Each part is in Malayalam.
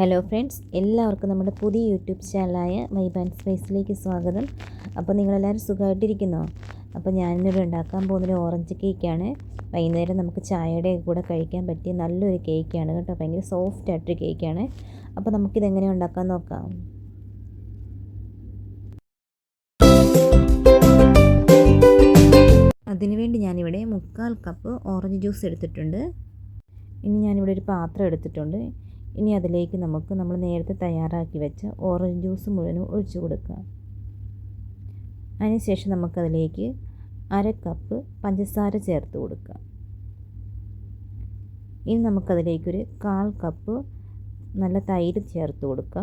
ഹലോ ഫ്രണ്ട്സ് എല്ലാവർക്കും നമ്മുടെ പുതിയ യൂട്യൂബ് ചാനലായ വൈബ് ആൻഡ് സ്പേസിലേക്ക് സ്വാഗതം. അപ്പോൾ നിങ്ങളെല്ലാവരും സുഖമായിട്ടിരിക്കുന്നോ? അപ്പോൾ ഞാനിന്നിവിടെ ഉണ്ടാക്കാൻ പോകുന്നൊരു ഓറഞ്ച് കേക്കാണ് വൈകുന്നേരം നമുക്ക് ചായയുടെ കൂടെ കഴിക്കാൻ പറ്റിയ നല്ലൊരു കേക്കാണ് കേട്ടോ. ഭയങ്കര സോഫ്റ്റ് ആയിട്ടൊരു കേക്കാണ് അപ്പോൾ നമുക്കിതെങ്ങനെ ഉണ്ടാക്കാൻ നോക്കാം. അതിനുവേണ്ടി ഞാനിവിടെ മുക്കാൽ കപ്പ് ഓറഞ്ച് ജ്യൂസ് എടുത്തിട്ടുണ്ട്. ഇനി ഞാനിവിടെ ഒരു പാത്രം എടുത്തിട്ടുണ്ട്. ഇനി അതിലേക്ക് നമുക്ക് നമ്മൾ നേരത്തെ തയ്യാറാക്കി വെച്ച ഓറഞ്ച് ജ്യൂസ് മുഴുവനും ഒഴിച്ചു കൊടുക്കുക. അതിനുശേഷം നമുക്കതിലേക്ക് അര കപ്പ് പഞ്ചസാര ചേർത്ത് കൊടുക്കുക. ഇനി നമുക്കതിലേക്കൊരു കാൽ കപ്പ് നല്ല തൈര് ചേർത്ത് കൊടുക്കുക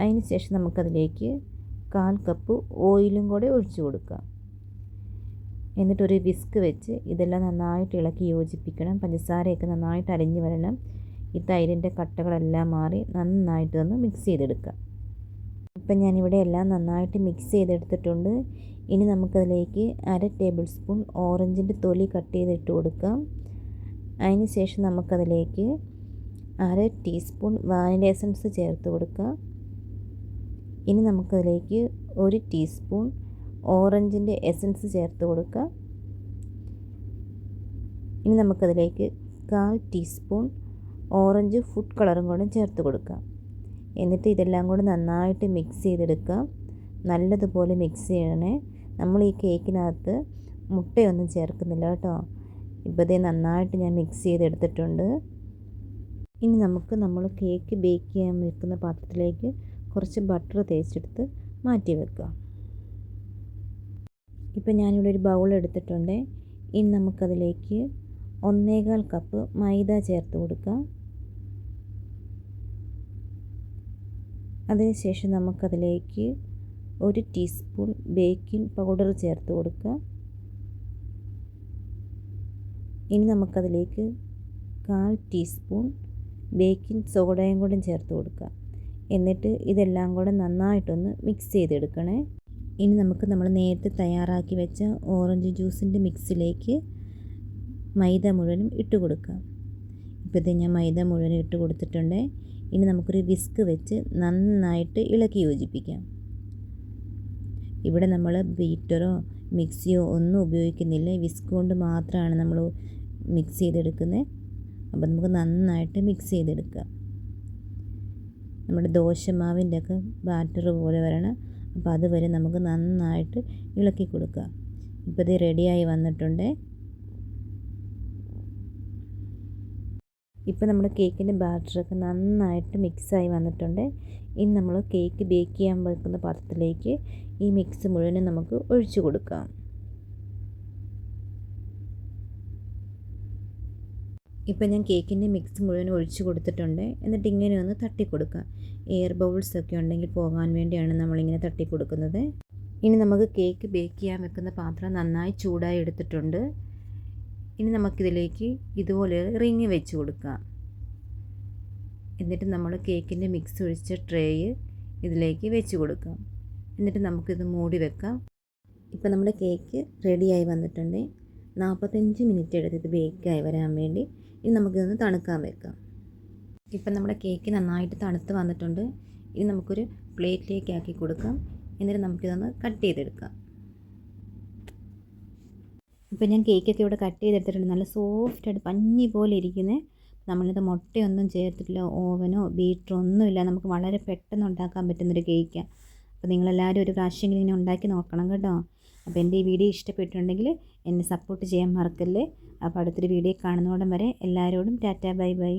അതിന് ശേഷം നമുക്കതിലേക്ക് കാൽ കപ്പ് ഓയിലും കൂടെ ഒഴിച്ചു കൊടുക്കുക എന്നിട്ടൊരു വിസ്ക് വെച്ച് ഇതെല്ലാം നന്നായിട്ട് ഇളക്കി യോജിപ്പിക്കണം. പഞ്ചസാരയൊക്കെ നന്നായിട്ട് അരിഞ്ഞു വരണം. ഈ തൈരിന്റെ കട്ടകളെല്ലാം മാറി നന്നായിട്ട് ഒന്ന് മിക്സ് ചെയ്തെടുക്കുക. ഇപ്പം ഞാനിവിടെ എല്ലാം നന്നായിട്ട് മിക്സ് ചെയ്തെടുത്തിട്ടുണ്ട്. ഇനി നമുക്കതിലേക്ക് അര ടേബിൾ സ്പൂൺ ഓറഞ്ചിന്റെ തൊലി കട്ട് ചെയ്തിട്ട് കൊടുക്കാം. അതിന് ശേഷം നമുക്കതിലേക്ക് അര ടീസ്പൂൺ വാനില എസൻസ് ചേർത്ത് കൊടുക്കുക ഇനി നമുക്കതിലേക്ക് ഒരു ടീസ്പൂൺ ഓറഞ്ചിന്റെ എസൻസ് ചേർത്ത് കൊടുക്കുക ഇനി നമുക്കതിലേക്ക് കാൽ ടീസ്പൂൺ ഓറഞ്ച് ഫുഡ് കളറും കൂടെ ചേർത്ത് കൊടുക്കുക. എന്നിട്ട് ഇതെല്ലാം കൂടെ നന്നായിട്ട് മിക്സ് ചെയ്തെടുക്കുക. നല്ലതുപോലെ മിക്സ് ചെയ്യണേ. നമ്മൾ ഈ കേക്കിനകത്ത് മുട്ടയൊന്നും ചേർക്കുന്നില്ല കേട്ടോ. ഇപ്പോൾ ഇതേ നന്നായിട്ട് ഞാൻ മിക്സ് ചെയ്തെടുത്തിട്ടുണ്ട്. ഇനി നമുക്ക് നമ്മൾ കേക്ക് ബേക്ക് ചെയ്യാൻ വെക്കുന്ന പാത്രത്തിലേക്ക് കുറച്ച് ബട്ടർ തേച്ചെടുത്ത് മാറ്റി വെക്കുക. ഇപ്പം ഞാനിവിടെ ഒരു ബൗൾ എടുത്തിട്ടുണ്ട്. ഇനി നമുക്കതിലേക്ക് ഒന്നേകാൽ കപ്പ് മൈദ ചേർത്ത് കൊടുക്കാം അതിനുശേഷം നമുക്കതിലേക്ക് ഒരു ടീസ്പൂൺ ബേക്കിംഗ് പൗഡർ ചേർത്ത് കൊടുക്കുക. ഇനി നമുക്കതിലേക്ക് കാൽ ടീസ്പൂൺ ബേക്കിംഗ് സോഡയും കൂടെ ചേർത്ത് കൊടുക്കുക. എന്നിട്ട് ഇതെല്ലാം കൂടെ നന്നായിട്ടൊന്ന് മിക്സ് ചെയ്തെടുക്കണേ. ഇനി നമുക്ക് നമ്മൾ നേരത്തെ തയ്യാറാക്കി വെച്ച ഓറഞ്ച് ജ്യൂസിന്റെ മിക്സിലേക്ക് മൈദ മുഴുവനും ഇട്ട് കൊടുക്കാം. ഇപ്പോഴത്തെ ഞാൻ മൈദ മുഴുവനും ഇട്ട് കൊടുത്തിട്ടുണ്ട്. ഇനി നമുക്കൊരു വിസ്ക് വെച്ച് നന്നായിട്ട് ഇളക്കി യോജിപ്പിക്കാം. ഇവിടെ നമ്മൾ ബീറ്ററോ മിക്സിയോ ഒന്നും ഉപയോഗിക്കുന്നില്ല. വിസ്ക് കൊണ്ട് മാത്രമാണ് നമ്മൾ മിക്സ് ചെയ്തെടുക്കുന്നത് അപ്പോൾ നമുക്ക് നന്നായിട്ട് മിക്സ് ചെയ്തെടുക്കാം. നമ്മുടെ ദോശമാവിന്റെ ഒക്കെ ബാറ്റർ പോലെ വരണം. അപ്പോൾ അതുവരെ നമുക്ക് നന്നായിട്ട് ഇളക്കി കൊടുക്കുക ഇപ്പോൾ ഇത് റെഡിയായി വന്നിട്ടുണ്ട്. ഇപ്പോൾ നമ്മുടെ കേക്കിന്റെ ബാറ്ററൊക്കെ നന്നായിട്ട് മിക്സായി വന്നിട്ടുണ്ട്. ഇനി നമ്മൾ കേക്ക് ബേക്ക് ചെയ്യാൻ വെക്കുന്ന പാത്രത്തിലേക്ക് ഈ മിക്സ് മുഴുവനും നമുക്ക് ഒഴിച്ചു കൊടുക്കാം. ഇപ്പോൾ ഞാൻ കേക്കിന്റെ മിക്സ് മുഴുവൻ ഒഴിച്ചു കൊടുത്തിട്ടുണ്ട്. എന്നിട്ട് ഇങ്ങനെ ഒന്ന് തട്ടി കൊടുക്കുക എയർ ബൗൾസ് ഒക്കെ ഉണ്ടെങ്കിൽ പോകാൻ വേണ്ടിയാണ് നമ്മളിങ്ങനെ തട്ടി കൊടുക്കുന്നത്. ഇനി നമുക്ക് കേക്ക് ബേക്ക് ചെയ്യാൻ വെക്കുന്ന പാത്രം നന്നായി ചൂടായി എടുത്തിട്ടുണ്ട്. ഇനി നമുക്കിതിലേക്ക് ഇതുപോലെ റിങ് വെച്ച് കൊടുക്കാം. എന്നിട്ട് നമ്മൾ കേക്കിന്റെ മിക്സ് ഒഴിച്ച ട്രേയ് ഇതിലേക്ക് വെച്ച് കൊടുക്കാം. എന്നിട്ട് നമുക്കിത് മൂടി വെക്കാം. ഇപ്പോൾ നമ്മുടെ കേക്ക് റെഡിയായി വന്നിട്ടുണ്ട്. നാൽപ്പത്തഞ്ച് മിനിറ്റ് എടുത്ത് ഇത് ബേക്കായി വരാൻ വേണ്ടി ഇനി നമുക്കിതൊന്ന് തണുക്കാൻ വെക്കാം. ഇപ്പം നമ്മുടെ കേക്ക് നന്നായിട്ട് തണുത്ത് വന്നിട്ടുണ്ട്. ഇനി നമുക്കൊരു പ്ലേറ്റിലേക്ക് ആക്കി കൊടുക്കാം. എന്നിട്ട് നമുക്കിതൊന്ന് കട്ട് ചെയ്തെടുക്കാം. ഇപ്പം ഞാൻ കേക്കൊക്കെ ഇവിടെ കട്ട് ചെയ്തെടുത്തിട്ടുണ്ട്. നല്ല സോഫ്റ്റായിട്ട് പഞ്ഞി പോലെ ഇരിക്കുന്നത് നമ്മളിത് മുട്ടയൊന്നും ചേർത്തിട്ടില്ല ഓവനോ ബീറ്ററോ ഒന്നുമില്ല. നമുക്ക് വളരെ പെട്ടെന്ന് ഉണ്ടാക്കാൻ പറ്റുന്നൊരു കേക്കാണ് അപ്പോൾ നിങ്ങളെല്ലാവരും ഒരു പ്രാവശ്യമെങ്കിലും ഇങ്ങനെ ഉണ്ടാക്കി നോക്കണം കേട്ടോ. അപ്പോൾ എന്റെ ഈ വീഡിയോ ഇഷ്ടപ്പെട്ടിട്ടുണ്ടെങ്കിൽ എന്നെ സപ്പോർട്ട് ചെയ്യാൻ മറക്കല്ലേ. അപ്പോൾ അടുത്തൊരു വീഡിയോ കാണുന്നോടം വരെ എല്ലാവരോടും ടാറ്റാ ബൈ ബൈ.